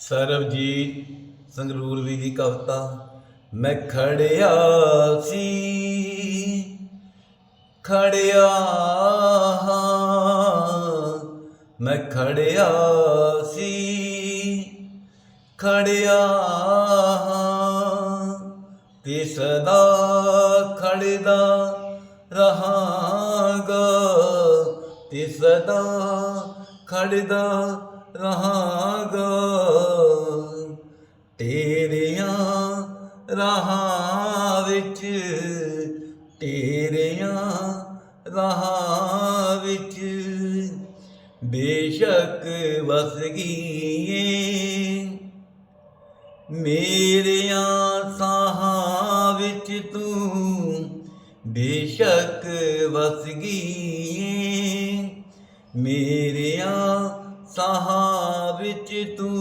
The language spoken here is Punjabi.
ਸਰਬਜੀਤ ਸੰਗਰੂਰ ਵੀ ਦੀ ਕਵਿਤਾ ਮੈਂ ਖੜਿਆ ਸੀ ਖੜਿਆ ਮੈਂ ਖੜਿਆ ਸੀ ਖੜਿਆ ਹਾਂ, ਤੇ ਸਦਾ ਖੜਦਾ ਰਹਾਂਗਾ ਤੇ ਸਦਾ ਖੜਦਾ ਰਹਾਂਗਾ। ਤੇਰੀਆਂ ਰਾਹਾਂ ਵਿੱਚ, ਤੇਰੀਆਂ ਰਾਹਾਂ ਵਿੱਚ। ਬੇਸ਼ੱਕ ਵਸ ਗਈਏ, ਮੇਰਿਆਂ ਸਾਹਾਂ ਵਿੱਚ ਤੂੰ ਬੇਸ਼ੱਕ ਵਸ ਗਈ ਮੇਰਿਆਂ ਸਾਹਾਂ ਵਿੱਚ ਤੂੰ